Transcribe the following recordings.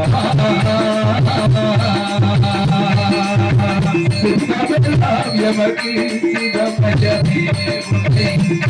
Ah, ah, ah, ah, ah. சிவமயமே எமக்கு சிவமயமே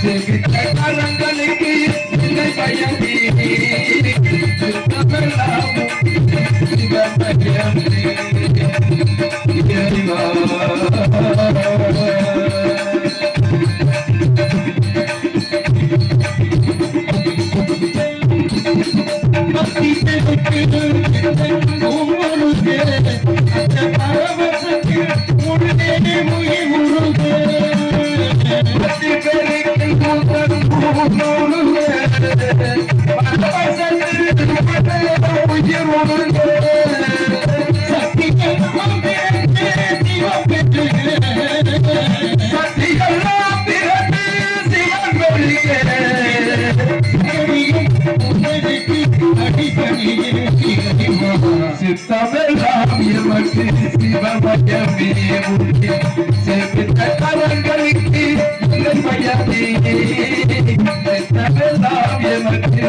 செவித்த கரங்களுக்கு இல்லை பயமே சித்தமெல்லாம் சிவமயமே இறைவா சித்தமெல்லாம் எமக்கு சிவமயமே உண்டு.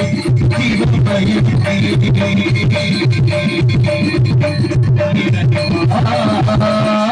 Ah, ah, ah, ah.